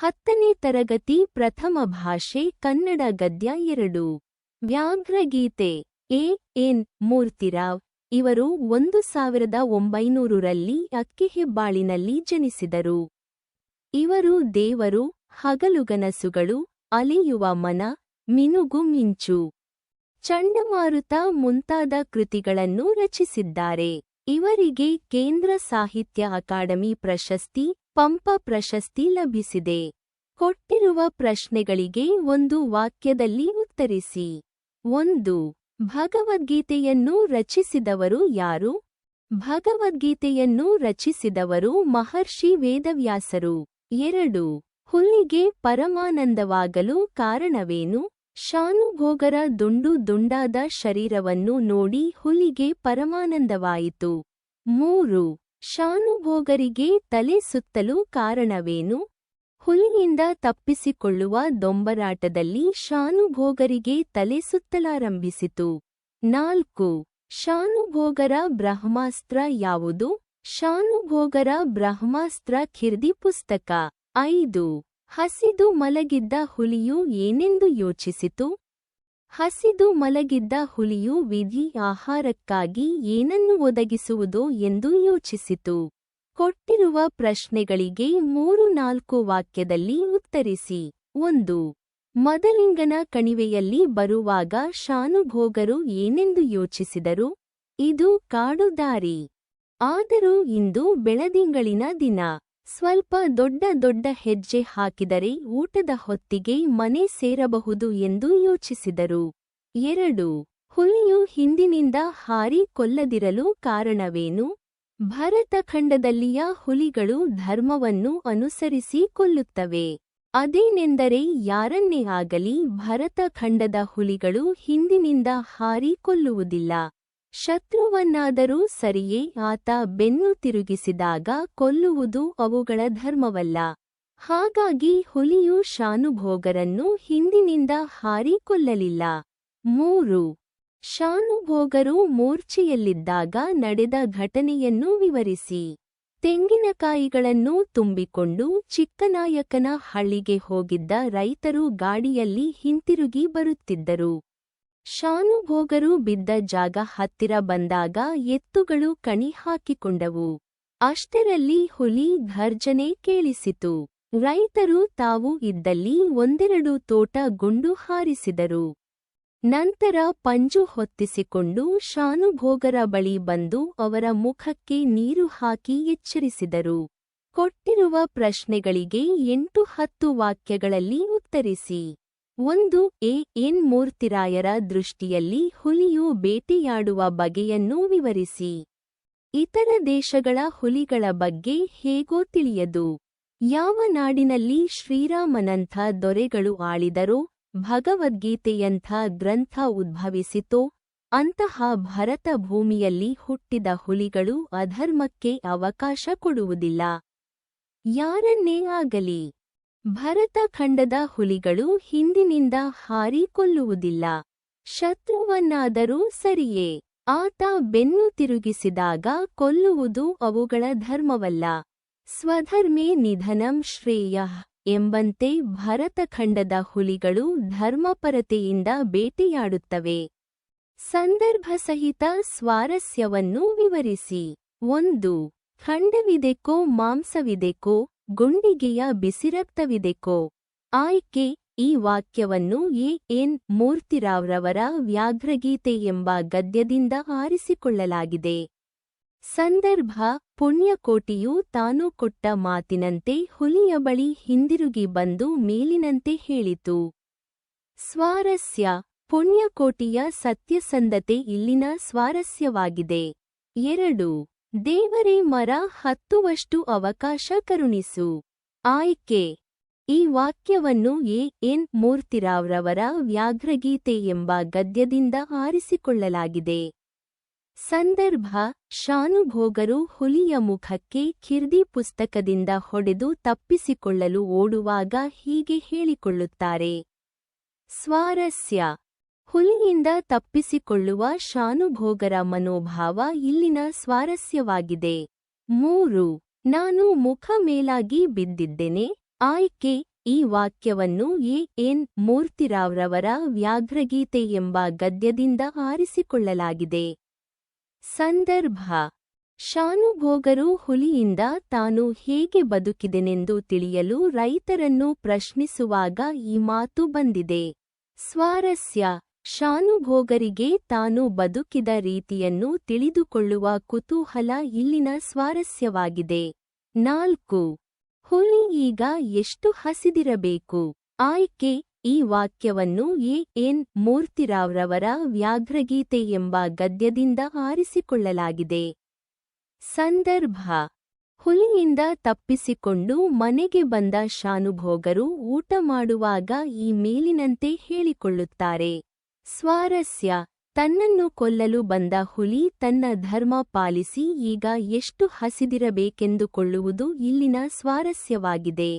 ಹತ್ತನೇ ತರಗತಿ ಪ್ರಥಮ ಭಾಷೆ ಕನ್ನಡ ಗದ್ಯ ಎರಡು. ವ್ಯಾಘ್ರಗೀತೆ. ಎ. ಎನ್. ಮೂರ್ತಿರಾವ್ ಇವರು ಒಂದು ಸಾವಿರದ ಒಂಬೈನೂರರಲ್ಲಿ ಅಕ್ಕಿಹೆಬ್ಬಾಳಿನಲ್ಲಿ ಜನಿಸಿದರು. ಇವರು ದೇವರು, ಹಗಲುಗನಸುಗಳು, ಅಲೆಯುವ ಮನ, ಮಿನುಗು ಮಿಂಚು. ಚಂಡಮಾರುತ ಮುಂತಾದ ಕೃತಿಗಳನ್ನು ರಚಿಸಿದ್ದಾರೆ. ಇವರಿಗೆ ಕೇಂದ್ರ ಸಾಹಿತ್ಯ ಅಕಾಡೆಮಿ ಪ್ರಶಸ್ತಿ ಪಂಪ ಪ್ರಶಸ್ತಿ ಲಭಿಸಿದೆ. ಕೊಟ್ಟಿರುವ ಪ್ರಶ್ನೆಗಳಿಗೆ ಒಂದು ವಾಕ್ಯದಲ್ಲಿ ಉತ್ತರಿಸಿ. ಒಂದು, ಭಗವದ್ಗೀತೆಯನ್ನು ರಚಿಸಿದವರು ಯಾರು? ಭಗವದ್ಗೀತೆಯನ್ನು ರಚಿಸಿದವರು ಮಹರ್ಷಿ ವೇದವ್ಯಾಸರು. ಎರಡು ಹುಲ್ಲಿಗೆ ಪರಮಾನಂದವಾಗಲು ಕಾರಣವೇನು? ಶಾನುಭೋಗರ ದುಂಡು ದುಂಡಾದ ಶರೀರವನ್ನು ನೋಡಿ ಹುಲಿಗೆ ಪರಮಾನಂದವಾಯಿತು. ಮೂರು ಶಾನುಭೋಗರಿಗೆ ತಲೆ ಸುತ್ತಲು ಕಾರಣವೇನು? ಹುಲಿಯಿಂದ ತಪ್ಪಿಸಿಕೊಳ್ಳುವ ದೊಂಬರಾಟದಲ್ಲಿ ಶಾನುಭೋಗರಿಗೆ ತಲೆ ಸುತ್ತಲಾರಂಭಿಸಿತು. ನಾಲ್ಕು. ಶಾನುಭೋಗರ ಬ್ರಹ್ಮಾಸ್ತ್ರ ಯಾವುದು? ಶಾನುಭೋಗರ ಬ್ರಹ್ಮಾಸ್ತ್ರ ಖಿರ್ದಿ ಪುಸ್ತಕ. ಐದು. ಹಸಿದು ಮಲಗಿದ್ದ ಹುಲಿಯು ಏನೆಂದು ಯೋಚಿಸಿತು? ಹಸಿದು ಮಲಗಿದ್ದ ಹುಲಿಯು ವಿಧಿ ಆಹಾರಕ್ಕಾಗಿ ಏನನ್ನು ಒದಗಿಸುವುದೋ ಎಂದು ಯೋಚಿಸಿತು. ಕೊಟ್ಟಿರುವ ಪ್ರಶ್ನೆಗಳಿಗೆ ಮೂರು ನಾಲ್ಕು ವಾಕ್ಯದಲ್ಲಿ ಉತ್ತರಿಸಿ. ಒಂದು, ಮದಲಿಂಗನ ಕಣಿವೆಯಲ್ಲಿ ಬರುವಾಗ ಶಾನುಭೋಗರು ಏನೆಂದು ಯೋಚಿಸಿದರು? ಇದು ಕಾಡು ದಾರಿ ಆದರೂ ಇಂದು ಬೆಳದಿಂಗಳಿನ ದಿನ. ಸ್ವಲ್ಪ ದೊಡ್ಡ ದೊಡ್ಡ ಹೆಜ್ಜೆ ಹಾಕಿದರೆ ಊಟದ ಹೊತ್ತಿಗೆ ಮನೆ ಸೇರಬಹುದು ಎಂದು ಯೋಚಿಸಿದರು. ಎರಡು, ಹುಲಿಯು ಹಿಂದಿನಿಂದ ಹಾರಿ ಕೊಲ್ಲದಿರಲು ಕಾರಣವೇನು? ಭರತಖಂಡದಲ್ಲಿಯ ಹುಲಿಗಳು ಧರ್ಮವನ್ನು ಅನುಸರಿಸಿ ಕೊಲ್ಲುತ್ತವೆ. ಅದೇನೆಂದರೆ ಯಾರನ್ನೇ ಆಗಲಿ ಭರತಖಂಡದ ಹುಲಿಗಳು ಹಿಂದಿನಿಂದ ಹಾರಿ ಕೊಲ್ಲುವುದಿಲ್ಲ. ಶತ್ರುವನ್ನಾದರೂ ಸರಿಯೇ ಆತ ಬೆನ್ನು ತಿರುಗಿಸಿದಾಗ ಕೊಲ್ಲುವುದು ಅವುಗಳ ಧರ್ಮವಲ್ಲ. ಹಾಗಾಗಿ ಹುಲಿಯು ಶಾನುಭೋಗರನ್ನು ಹಿಂದಿನಿಂದ ಹಾರಿ ಕೊಲ್ಲಲಿಲ್ಲ. ಮೂರು, ಶಾನುಭೋಗರು ಮೂರ್ಛೆಯಲ್ಲಿದ್ದಾಗ ನಡೆದ ಘಟನೆಯನ್ನು ವಿವರಿಸಿ. ತೆಂಗಿನಕಾಯಿಗಳನ್ನು ತುಂಬಿಕೊಂಡು ಚಿಕ್ಕನಾಯಕನ ಹಳ್ಳಿಗೆ ಹೋಗಿದ್ದ ರೈತರು ಗಾಡಿಯಲ್ಲಿ ಹಿಂತಿರುಗಿ ಬರುತ್ತಿದ್ದರು. ಶಾನುಭೋಗರು ಬಿದ್ದ ಜಾಗ ಹತ್ತಿರ ಬಂದಾಗ ಎತ್ತುಗಳು ಕಣಿ ಹಾಕಿಕೊಂಡವು ಅಷ್ಟರಲ್ಲಿ ಹುಲಿ ಘರ್ಜನೆ ಕೇಳಿಸಿತು. ರೈತರು ತಾವು ಇದ್ದಲ್ಲಿ ಒಂದೆರಡು ತೋಟ ಗುಂಡು ಹಾರಿಸಿದರು. ನಂತರ ಪಂಜು ಹೊತ್ತಿಸಿಕೊಂಡು ಶಾನುಭೋಗರ ಬಳಿ ಬಂದು ಅವರ ಮುಖಕ್ಕೆ ನೀರು ಹಾಕಿ ಎಚ್ಚರಿಸಿದರು. ಕೊಟ್ಟಿರುವ ಪ್ರಶ್ನೆಗಳಿಗೆ ಎಂಟು ಹತ್ತು ವಾಕ್ಯಗಳಲ್ಲಿ ಉತ್ತರಿಸಿ. ಒಂದು ಎ ಎನ್ ಮೂರ್ತಿರಾಯರ ದೃಷ್ಟಿಯಲ್ಲಿ ಹುಲಿಯು ಬೇಟೆಯಾಡುವ ಬಗೆಯನ್ನು ವಿವರಿಸಿ. ಇತರ ದೇಶಗಳ ಹುಲಿಗಳ ಬಗ್ಗೆ ಹೇಗೋ ತಿಳಿಯದು. ಯಾವ ನಾಡಿನಲ್ಲಿ ಶ್ರೀರಾಮನಂಥ ದೊರೆಗಳು ಆಳಿದರೋ, ಭಗವದ್ಗೀತೆಯಂಥ ಗ್ರಂಥ ಉದ್ಭವಿಸಿತೋ, ಅಂತಹ ಭರತ ಭೂಮಿಯಲ್ಲಿ ಹುಟ್ಟಿದ ಹುಲಿಗಳು ಅಧರ್ಮಕ್ಕೆ ಅವಕಾಶ ಕೊಡುವುದಿಲ್ಲ. ಯಾರನ್ನೇ ಆಗಲಿ. ಭರತಖಂಡದ ಹುಲಿಗಳು ಹಿಂದಿನಿಂದ ಹಾರಿ ಕೊಲ್ಲುವುದಿಲ್ಲ ಶತ್ರುವನ್ನಾದರೂ ಸರಿಯೇ. ಆತ ಬೆನ್ನು ತಿರುಗಿಸಿದಾಗ ಕೊಲ್ಲುವುದು ಅವುಗಳ ಧರ್ಮವಲ್ಲ. ಸ್ವಧರ್ಮೇ ನಿಧನಂ ಶ್ರೇಯ ಎಂಬಂತೆ ಭರತಖಂಡದ ಹುಲಿಗಳು ಧರ್ಮಪರತೆಯಿಂದ ಬೇಟೆಯಾಡುತ್ತವೆ. ಸಂದರ್ಭಸಹಿತ ಸ್ವಾರಸ್ಯವನ್ನು ವಿವರಿಸಿ. ಒಂದು, ಖಂಡವಿದೆಕೋ, ಮಾಂಸವಿದೆಕೋ ಗುಂಡಿಗೆಯ ಬಿಸಿರಕ್ತವಿದೆಕೋ? ಆಯ್ಕೆ, ಈ ವಾಕ್ಯವನ್ನು ಎ. ಎನ್. ಮೂರ್ತಿರಾವ್ರವರ ವ್ಯಾಘ್ರಗೀತೆ ಎಂಬ ಗದ್ಯದಿಂದ ಆರಿಸಿಕೊಳ್ಳಲಾಗಿದೆ. ಸಂದರ್ಭ, ಪುಣ್ಯಕೋಟಿಯು ತಾನು ಕೊಟ್ಟ ಮಾತಿನಂತೆ ಹುಲಿಯ ಬಳಿ ಹಿಂದಿರುಗಿ ಬಂದು ಮೇಲಿನಂತೆ ಹೇಳಿತು. ಸ್ವಾರಸ್ಯ, ಪುಣ್ಯಕೋಟಿಯ ಸತ್ಯಸಂಧತೆ ಇಲ್ಲಿನ ಸ್ವಾರಸ್ಯವಾಗಿದೆ. ಎರಡು ದೇವರೇ ಮರ ಹತ್ತುವಷ್ಟು ಅವಕಾಶ ಕರುಣಿಸು. ಆಯ್ಕೆ. ಈ ವಾಕ್ಯವನ್ನು ಎ. ಎನ್. ಮೂರ್ತಿರಾವ್ರವರ ವ್ಯಾಘ್ರಗೀತೆ ಎಂಬ ಗದ್ಯದಿಂದ ಆರಿಸಿಕೊಳ್ಳಲಾಗಿದೆ. ಸಂದರ್ಭ. ಶಾನುಭೋಗರು ಹುಲಿಯ ಮುಖಕ್ಕೆ ಖಿರ್ದಿ ಪುಸ್ತಕದಿಂದ ಹೊಡೆದು ತಪ್ಪಿಸಿಕೊಳ್ಳಲು ಓಡುವಾಗ ಹೀಗೆ ಹೇಳಿಕೊಳ್ಳುತ್ತಾರೆ. ಸ್ವಾರಸ್ಯ. ಹುಲಿಯಿಂದ ತಪ್ಪಿಸಿಕೊಳ್ಳುವ ಶಾನುಭೋಗರ ಮನೋಭಾವ ಇಲ್ಲಿನ ಸ್ವಾರಸ್ಯವಾಗಿದೆ. ಮೂರು, ನಾನು ಮುಖ ಮೇಲಾಗಿ ಬಿದ್ದಿದ್ದೇನೆ. ಆಯ್ಕೆ, ಈ ವಾಕ್ಯವನ್ನು ಎ. ಎನ್. ಮೂರ್ತಿರಾವ್ರವರ ವ್ಯಾಘ್ರಗೀತೆ ಎಂಬ ಗದ್ಯದಿಂದ ಆರಿಸಿಕೊಳ್ಳಲಾಗಿದೆ. ಸಂದರ್ಭ, ಶಾನುಭೋಗರು ಹುಲಿಯಿಂದ ತಾನು ಹೇಗೆ ಬದುಕಿದೆನೆಂದು ತಿಳಿಯಲು ರೈತರನ್ನು ಪ್ರಶ್ನಿಸುವಾಗ ಈ ಮಾತು ಬಂದಿದೆ. ಸ್ವಾರಸ್ಯ ಶಾನುಭೋಗರಿಗೆ ತಾನು ಬದುಕಿದ ರೀತಿಯನ್ನು ತಿಳಿದುಕೊಳ್ಳುವ ಕುತೂಹಲ ಇಲ್ಲಿನ ಸ್ವಾರಸ್ಯವಾಗಿದೆ. ನಾಲ್ಕು. ಹುಲಿ ಈಗ ಎಷ್ಟು ಹಸಿದಿರಬೇಕು? ಆಯ್ಕೆ, ಈ ವಾಕ್ಯವನ್ನು ಎ. ಎನ್. ಮೂರ್ತಿರಾವ್ರವರ ವ್ಯಾಘ್ರಗೀತೆ ಎಂಬ ಗದ್ಯದಿಂದ ಆರಿಸಿಕೊಳ್ಳಲಾಗಿದೆ. ಸಂದರ್ಭ. ಹುಲಿಯಿಂದ ತಪ್ಪಿಸಿಕೊಂಡು ಮನೆಗೆ ಬಂದ ಶಾನುಭೋಗರು ಊಟ ಮಾಡುವಾಗ ಈ ಮೇಲಿನಂತೆ ಹೇಳಿಕೊಳ್ಳುತ್ತಾರೆ. ಸ್ವಾರಸ್ಯ. ತನ್ನನ್ನು ಕೊಲ್ಲಲು ಬಂದ ಹುಲಿ ತನ್ನ ಧರ್ಮ ಪಾಲಿಸಿ ಈಗ ಎಷ್ಟು ಹಸಿದಿರಬೇಕೆಂದುಕೊಳ್ಳುವುದು ಇಲ್ಲಿನ ಸ್ವಾರಸ್ಯವಾಗಿದೆ.